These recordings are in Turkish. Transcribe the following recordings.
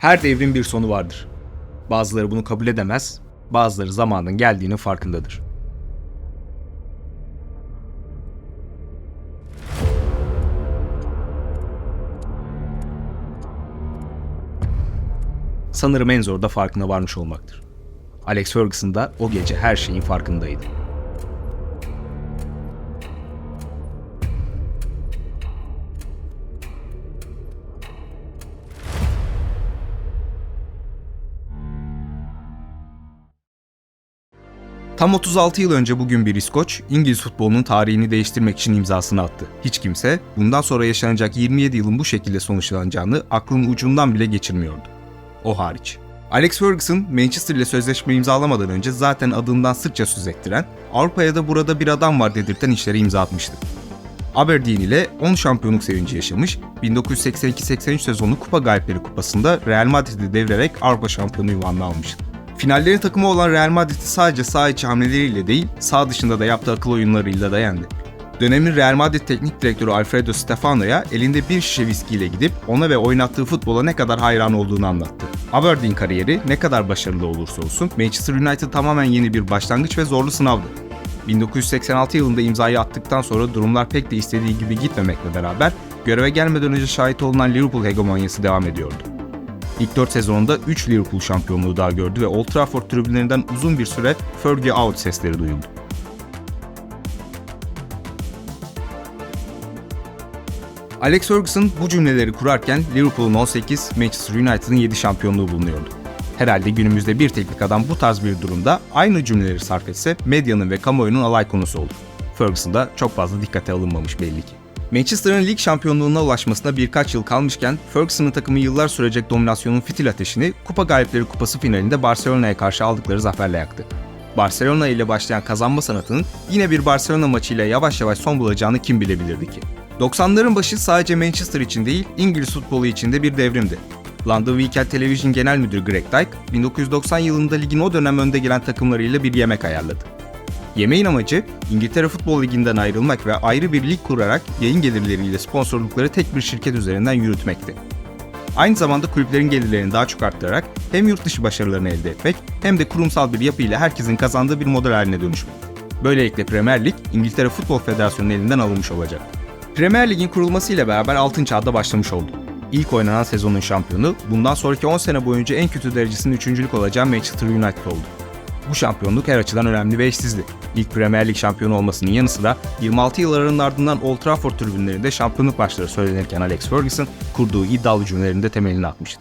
Her devrin bir sonu vardır. Bazıları bunu kabul edemez, bazıları zamanın geldiğinin farkındadır. Sanırım en zor da farkına varmış olmaktır. Alex Ferguson da o gece her şeyin farkındaydı. Tam 36 yıl önce bugün bir İskoç, İngiliz futbolunun tarihini değiştirmek için imzasını attı. Hiç kimse bundan sonra yaşanacak 27 yılın bu şekilde sonuçlanacağını aklının ucundan bile geçirmiyordu. O hariç. Alex Ferguson, Manchester ile sözleşme imzalamadan önce zaten adından sıkça söz ettiren, Avrupa'ya da burada bir adam var dedirten işlere imza atmıştı. Aberdeen ile 10 şampiyonluk sevinci yaşamış, 1982-83 sezonu Kupa Galipleri Kupası'nda Real Madrid'i devirerek Avrupa şampiyonu ünvanını almıştı. Finallerin takımı olan Real Madrid'i sadece sağ içi hamleleriyle değil, sağ dışında da yaptığı akıl oyunlarıyla da yendi. Dönemin Real Madrid teknik direktörü Alfredo Stefano'ya elinde bir şişe viskiyle gidip ona ve oynattığı futbola ne kadar hayran olduğunu anlattı. Aberdeen kariyeri ne kadar başarılı olursa olsun Manchester United tamamen yeni bir başlangıç ve zorlu sınavdı. 1986 yılında imzayı attıktan sonra durumlar pek de istediği gibi gitmemekle beraber göreve gelmeden önce şahit olunan Liverpool hegemonyası devam ediyordu. İlk 4 sezonunda 3 Liverpool şampiyonluğu daha gördü ve Old Trafford tribünlerinden uzun bir süre Fergie out sesleri duyuldu. Alex Ferguson bu cümleleri kurarken Liverpool'un 18, Manchester United'ın 7 şampiyonluğu bulunuyordu. Herhalde günümüzde bir teknik adam bu tarz bir durumda aynı cümleleri sarf etse medyanın ve kamuoyunun alay konusu olur. Ferguson da çok fazla dikkate alınmamış belli ki. Manchester'ın lig şampiyonluğuna ulaşmasına birkaç yıl kalmışken Ferguson'ın takımı yıllar sürecek dominasyonun fitil ateşini Kupa Galipleri Kupası finalinde Barcelona'ya karşı aldıkları zaferle yaktı. Barcelona ile başlayan kazanma sanatının yine bir Barcelona maçıyla yavaş yavaş son bulacağını kim bilebilirdi ki? 90'ların başı sadece Manchester için değil, İngiliz futbolu için de bir devrimdi. London Weekend Television Genel Müdürü Greg Dyke, 1990 yılında ligin o dönem önde gelen takımlarıyla bir yemek ayarladı. Yemeğin amacı İngiltere Futbol Ligi'nden ayrılmak ve ayrı bir lig kurarak yayın gelirleriyle sponsorlukları tek bir şirket üzerinden yürütmekti. Aynı zamanda kulüplerin gelirlerini daha çok arttırarak hem yurt dışı başarılarını elde etmek hem de kurumsal bir yapıyla herkesin kazandığı bir model haline dönüşmek. Böylelikle Premier Lig İngiltere Futbol Federasyonu'nun elinden alınmış olacak. Premier Lig'in kurulmasıyla beraber altın çağda başlamış oldu. İlk oynanan sezonun şampiyonu, bundan sonraki 10 sene boyunca en kötü derecesinin üçüncülük olacağı Manchester United oldu. Bu şampiyonluk her açıdan önemli ve eşsizdi. İlk Premier Lig şampiyonu olmasının yanı sıra 26 yılların ardından Old Trafford tribünlerinde şampiyonluk maçları söylenirken Alex Ferguson kurduğu iddialı cümlelerinde temelini atmıştı.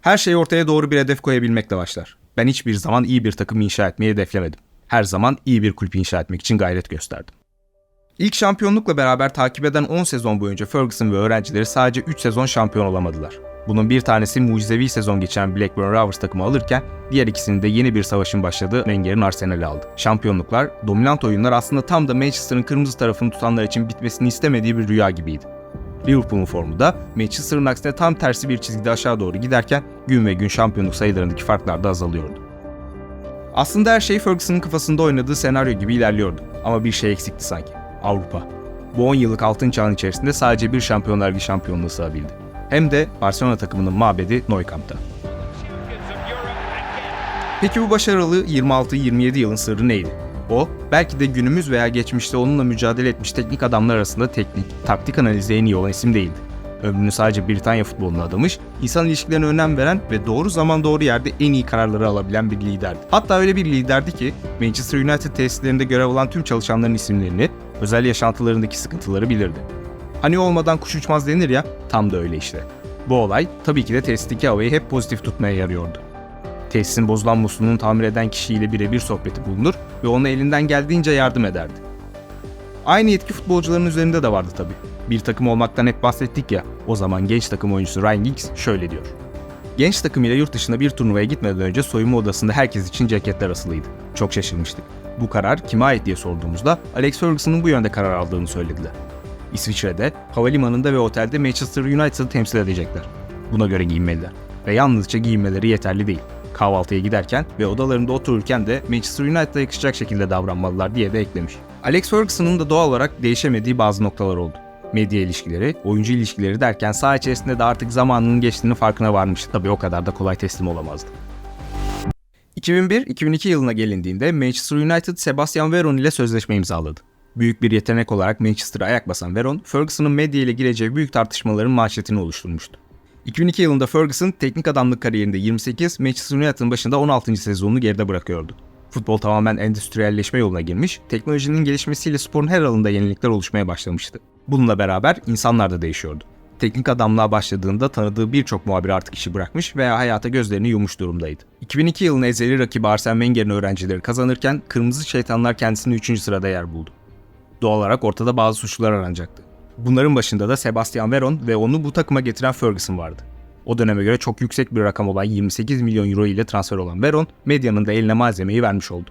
Her şey ortaya doğru bir hedef koyabilmekle başlar. Ben hiçbir zaman iyi bir takım inşa etmeyi hedeflemedim. Her zaman iyi bir kulüp inşa etmek için gayret gösterdim. İlk şampiyonlukla beraber takip eden 10 sezon boyunca Ferguson ve öğrencileri sadece 3 sezon şampiyon olamadılar. Bunun bir tanesi mucizevi sezon geçen Blackburn Rovers takımı alırken diğer ikisini de yeni bir savaşın başladığı Wenger'in Arsenal'i aldı. Şampiyonluklar, dominant oyunlar aslında tam da Manchester'ın kırmızı tarafını tutanlar için bitmesini istemediği bir rüya gibiydi. Liverpool'un formu da Manchester'ın aksine tam tersi bir çizgide aşağı doğru giderken gün ve gün şampiyonluk sayılarındaki farklar da azalıyordu. Aslında her şey Ferguson'ın kafasında oynadığı senaryo gibi ilerliyordu ama bir şey eksikti sanki. Avrupa. Bu 10 yıllık altın çağın içerisinde sadece bir Şampiyonlar Ligi şampiyonluğu sığabildi. Hem de Barcelona takımının mabedi Nou. Peki bu başarılı 26-27 yılın sırrı neydi? O, belki de günümüz veya geçmişte onunla mücadele etmiş teknik adamlar arasında teknik, taktik analizi en iyi olan isim değildi. Ömrünü sadece Britanya futboluna adamış, insan ilişkilerine önem veren ve doğru zaman doğru yerde en iyi kararları alabilen bir liderdi. Hatta öyle bir liderdi ki Manchester United tesislerinde görev alan tüm çalışanların isimlerini, özel yaşantılarındaki sıkıntıları bilirdi. Hani olmadan kuş uçmaz denir ya, tam da öyle işte. Bu olay tabii ki de tesisteki havayı hep pozitif tutmaya yarıyordu. Tesisin bozulan musluğunu tamir eden kişiyle birebir sohbeti bulunur ve ona elinden geldiğince yardım ederdi. Aynı yetki futbolcuların üzerinde de vardı tabii. Bir takım olmaktan hep bahsettik ya, o zaman genç takım oyuncusu Ryan Giggs şöyle diyor. Genç takım ile yurt dışına bir turnuvaya gitmeden önce soyunma odasında herkes için ceketler asılıydı. Çok şaşırmıştık. Bu karar kime ait diye sorduğumuzda Alex Ferguson'ın bu yönde karar aldığını söylediler. İsviçre'de, havalimanında ve otelde Manchester United'ı temsil edecekler. Buna göre giyinmeliler. Ve yalnızca giyinmeleri yeterli değil. Kahvaltıya giderken ve odalarında otururken de Manchester United'a yakışacak şekilde davranmalılar diye de eklemiş. Alex Ferguson'ın da doğal olarak değişemediği bazı noktalar oldu. Medya ilişkileri, oyuncu ilişkileri derken saha içerisinde de artık zamanının geçtiğini farkına varmıştı. Tabii o kadar da kolay teslim olamazdı. 2001-2002 yılına gelindiğinde Manchester United Sebastian Veron ile sözleşme imzaladı. Büyük bir yetenek olarak Manchester'a ayak basan Veron, Ferguson'ın medya ile gireceği büyük tartışmaların manşetini oluşturmuştu. 2002 yılında Ferguson teknik adamlık kariyerinde 28, Manchester United'ın başında 16. sezonunu geride bırakıyordu. Futbol tamamen endüstriyelleşme yoluna girmiş, teknolojinin gelişmesiyle sporun her alanında yenilikler oluşmaya başlamıştı. Bununla beraber insanlar da değişiyordu. Teknik adamlığa başladığında tanıdığı birçok muhabir artık işi bırakmış veya hayata gözlerini yummuş durumdaydı. 2002 yılının ezeli rakibi Arsene Wenger'in öğrencileri kazanırken Kırmızı Şeytanlar kendisini 3. sırada yer buldu. Doğal olarak ortada bazı suçlular aranacaktı. Bunların başında da Sebastian Veron ve onu bu takıma getiren Ferguson vardı. O döneme göre çok yüksek bir rakam olan 28 milyon euro ile transfer olan Veron, medyanın da eline malzemeyi vermiş oldu.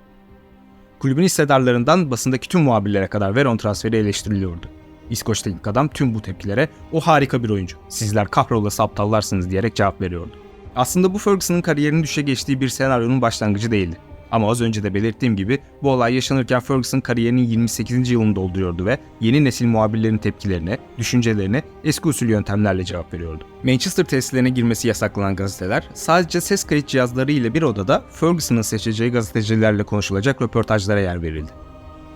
Kulübün hissedarlarından basındaki tüm muhabirlere kadar Veron transferi eleştiriliyordu. İskoç teknik adam tüm bu tepkilere o harika bir oyuncu, sizler kahrolası aptallarsınız diyerek cevap veriyordu. Aslında bu Ferguson'ın kariyerinin düşe geçtiği bir senaryonun başlangıcı değildi. Ama az önce de belirttiğim gibi bu olay yaşanırken Ferguson kariyerinin 28. yılını dolduruyordu ve yeni nesil muhabirlerin tepkilerine, düşüncelerine eski usul yöntemlerle cevap veriyordu. Manchester tesislerine girmesi yasaklanan gazeteler sadece ses kayıt cihazları ile bir odada Ferguson'ın seçeceği gazetecilerle konuşulacak röportajlara yer verildi.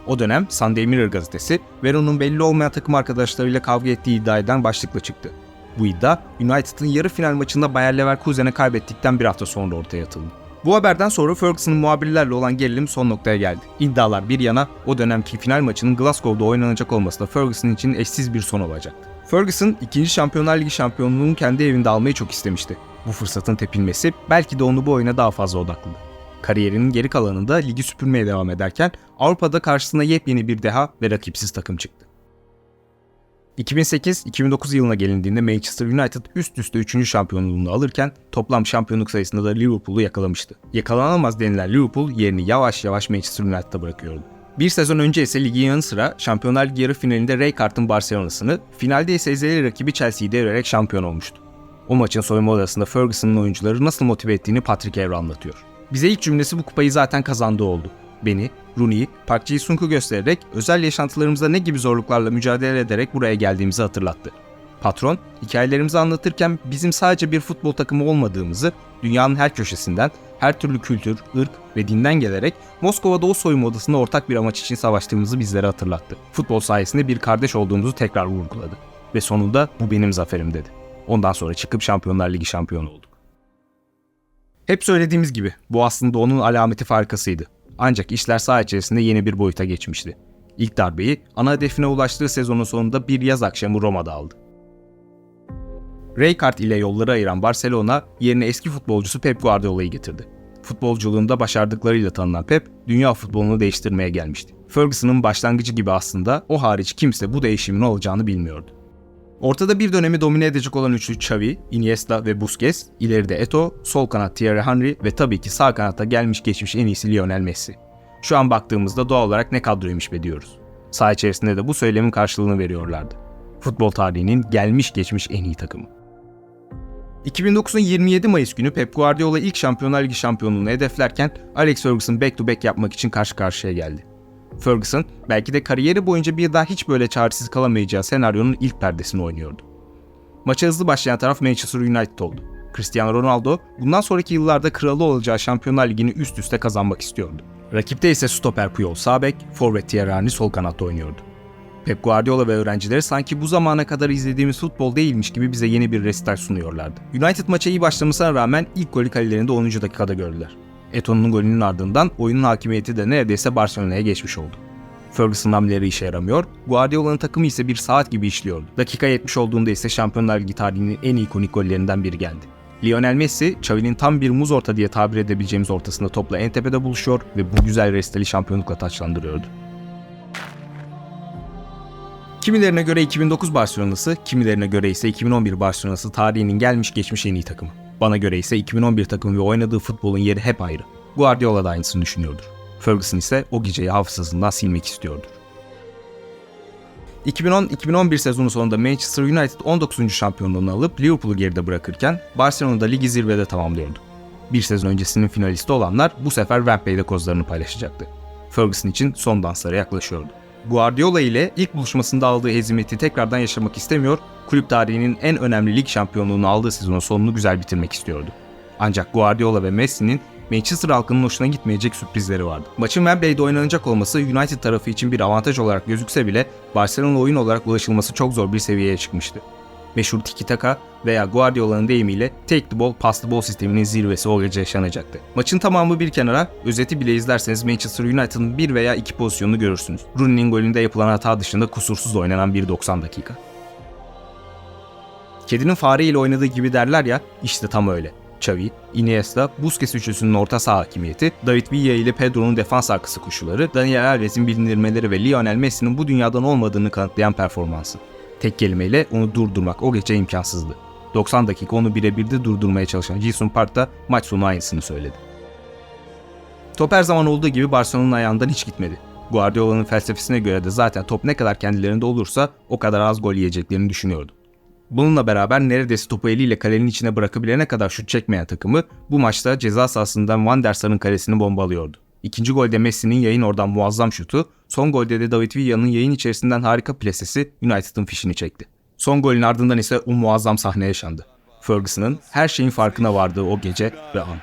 O dönem Sunday Mirror gazetesi Veron'un belli olmayan takım arkadaşlarıyla kavga ettiği iddia eden başlıkla çıktı. Bu iddia United'ın yarı final maçında Bayer Leverkusen'e kaybettikten bir hafta sonra ortaya atıldı. Bu haberden sonra Ferguson'ın muhabirlerle olan gerilim son noktaya geldi. İddialar bir yana o dönemki final maçının Glasgow'da oynanacak olması da Ferguson için eşsiz bir son olacaktı. Ferguson ikinci Şampiyonlar Ligi şampiyonluğunu kendi evinde almayı çok istemişti. Bu fırsatın tepilmesi belki de onu bu oyuna daha fazla odakladı. Kariyerinin geri kalanında ligi süpürmeye devam ederken Avrupa'da karşısına yepyeni bir deha ve rakipsiz takım çıktı. 2008-2009 yılına gelindiğinde Manchester United üst üste 3. şampiyonluğunu alırken toplam şampiyonluk sayısında da Liverpool'u yakalamıştı. Yakalanamaz denilen Liverpool yerini yavaş yavaş Manchester United'a bırakıyordu. Bir sezon önce ise ligin yanı sıra Şampiyonlar Ligi yarı finalinde Rijkaard'ın Barcelona'sını, finalde ise ezeli rakibi Chelsea'yi devirerek şampiyon olmuştu. O maçın soyunma odasında Ferguson'ın oyuncuları nasıl motive ettiğini Patrick Evra anlatıyor. Bize ilk cümlesi bu kupayı zaten kazandığı oldu. Beni, Rooney'i, Park Ji-sung'u göstererek özel yaşantılarımızda ne gibi zorluklarla mücadele ederek buraya geldiğimizi hatırlattı. Patron, hikayelerimizi anlatırken bizim sadece bir futbol takımı olmadığımızı, dünyanın her köşesinden, her türlü kültür, ırk ve dinden gelerek Moskova'da o soyunma odasında ortak bir amaç için savaştığımızı bizlere hatırlattı. Futbol sayesinde bir kardeş olduğumuzu tekrar vurguladı. Ve sonunda bu benim zaferim dedi. Ondan sonra çıkıp Şampiyonlar Ligi şampiyonu olduk. Hep söylediğimiz gibi bu aslında onun alameti farkasıydı. Ancak işler saha içerisinde yeni bir boyuta geçmişti. İlk darbeyi ana hedefine ulaştığı sezonun sonunda bir yaz akşamı Roma'da aldı. Rijkaard ile yolları ayıran Barcelona yerine eski futbolcusu Pep Guardiola'yı getirdi. Futbolculuğunda başardıklarıyla tanınan Pep, dünya futbolunu değiştirmeye gelmişti. Ferguson'ın başlangıcı gibi aslında o hariç kimse bu değişimin olacağını bilmiyordu. Ortada bir dönemi domine edecek olan üçlü Xavi, Iniesta ve Busquets, ileride Eto, sol kanat Thierry Henry ve tabii ki sağ kanatta gelmiş geçmiş en iyisi Lionel Messi. Şu an baktığımızda doğal olarak ne kadroymuş be diyoruz. Sağ içerisinde de bu söylemin karşılığını veriyorlardı. Futbol tarihinin gelmiş geçmiş en iyi takımı. 2009'un 27 Mayıs günü Pep Guardiola ilk Şampiyonlar Ligi şampiyonluğunu hedeflerken Alex Ferguson back to back yapmak için karşı karşıya geldi. Ferguson belki de kariyeri boyunca bir daha hiç böyle çaresiz kalamayacağı senaryonun ilk perdesini oynuyordu. Maça hızlı başlayan taraf Manchester United oldu. Cristiano Ronaldo bundan sonraki yıllarda kralı olacağı Şampiyonlar Ligi'ni üst üste kazanmak istiyordu. Rakipte ise stoper Puyol sağ bek, forvet Thierry sol kanatta oynuyordu. Pep Guardiola ve öğrencileri sanki bu zamana kadar izlediğimiz futbol değilmiş gibi bize yeni bir resital sunuyorlardı. United maça iyi başlamasına rağmen ilk golü kalelerinde 10. dakikada gördüler. Eto'nun golünün ardından oyunun hakimiyeti de neredeyse Barcelona'ya geçmiş oldu. Ferguson hamleleri işe yaramıyor, Guardiola'nın takımı ise bir saat gibi işliyordu. Dakika 70 olduğunda ise Şampiyonlar Ligi tarihinin en ikonik gollerinden biri geldi. Lionel Messi, Xavi'nin tam bir muz orta diye tabir edebileceğimiz ortasında topla en tepede buluşuyor ve bu güzel restali şampiyonlukla taçlandırıyordu. Kimilerine göre 2009 Barcelona'sı, kimilerine göre ise 2011 Barcelona'sı tarihinin gelmiş geçmiş en iyi takımı. Bana göre ise 2011 takımı ve oynadığı futbolun yeri hep ayrı. Guardiola da aynısını düşünüyordur. Ferguson ise o geceyi hafızasından silmek istiyordur. 2010-2011 sezonu sonunda Manchester United 19. şampiyonluğunu alıp Liverpool'u geride bırakırken Barcelona'da ligi zirvede tamamlıyordu. Bir sezon öncesinin finalisti olanlar bu sefer Wembley'de kozlarını paylaşacaktı. Ferguson için son danslara yaklaşıyordu. Guardiola ile ilk buluşmasında aldığı hezimeti tekrardan yaşamak istemiyor, kulüp tarihinin en önemli lig şampiyonluğunu aldığı sezonun sonunu güzel bitirmek istiyordu. Ancak Guardiola ve Messi'nin Manchester halkının hoşuna gitmeyecek sürprizleri vardı. Maçın Wembley'de oynanacak olması United tarafı için bir avantaj olarak gözükse bile Barcelona oyun olarak ulaşılması çok zor bir seviyeye çıkmıştı. Meşhur tiki taka veya Guardiola'nın deyimiyle take the ball pass the ball sisteminin zirvesi o gece yaşanacaktı. Maçın tamamı bir kenara, özeti bile izlerseniz Manchester United'ın bir veya iki pozisyonunu görürsünüz. Rooney'nin golünde yapılan hata dışında kusursuz oynanan bir 90 dakika. Kedinin fareyle oynadığı gibi derler ya, işte tam öyle. Xavi, Iniesta, Busquets üçlüsünün orta saha hakimiyeti, David Villa ile Pedro'nun defans arkası koşuları, Daniel Alves'in bilindirmeleri ve Lionel Messi'nin bu dünyadan olmadığını kanıtlayan performansı. Tek kelimeyle onu durdurmak o gece imkansızdı. 90 dakika onu birebirde durdurmaya çalışan Jason Park da maç sonu aynısını söyledi. Top her zaman olduğu gibi Barcelona'nın ayağından hiç gitmedi. Guardiola'nın felsefesine göre de zaten top ne kadar kendilerinde olursa o kadar az gol yiyeceklerini düşünüyordu. Bununla beraber neredeyse topu eliyle kalenin içine bırakabilene kadar şut çekmeyen takımı bu maçta ceza sahasından Van der Sar'ın kalesini bombalıyordu. İkinci golde Messi'nin yayın oradan muazzam şutu, son golde de David Villa'nın yayın içerisinden harika plasesi United'ın fişini çekti. Son golün ardından ise o muazzam sahne yaşandı. Ferguson'ın her şeyin farkına vardığı o gece ve an.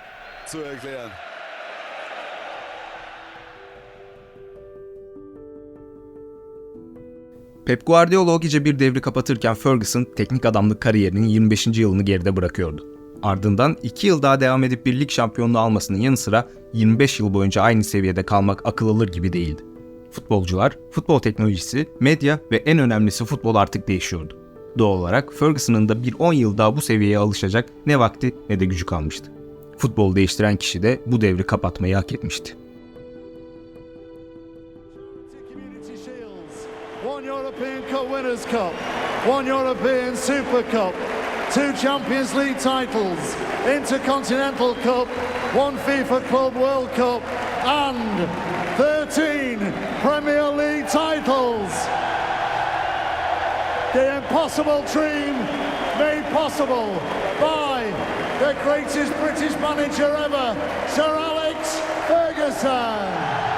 Pep Guardiola o gece bir devri kapatırken Ferguson teknik adamlık kariyerinin 25. yılını geride bırakıyordu. Ardından 2 yıl daha devam edip bir lig şampiyonluğu almasının yanı sıra 25 yıl boyunca aynı seviyede kalmak akıl alır gibi değildi. Futbolcular, futbol teknolojisi, medya ve en önemlisi futbol artık değişiyordu. Doğal olarak Ferguson'ın da bir 10 yıl daha bu seviyeye alışacak ne vakti ne de gücü kalmıştı. Futbolu değiştiren kişi de bu devri kapatmayı hak etmişti. One European Cup Winners' Cup, one European Super Cup, two Champions League titles, Intercontinental Cup, one FIFA Club World Cup, and 13 Premier League titles. The impossible dream made possible by the greatest British manager ever, Sir Alex Ferguson.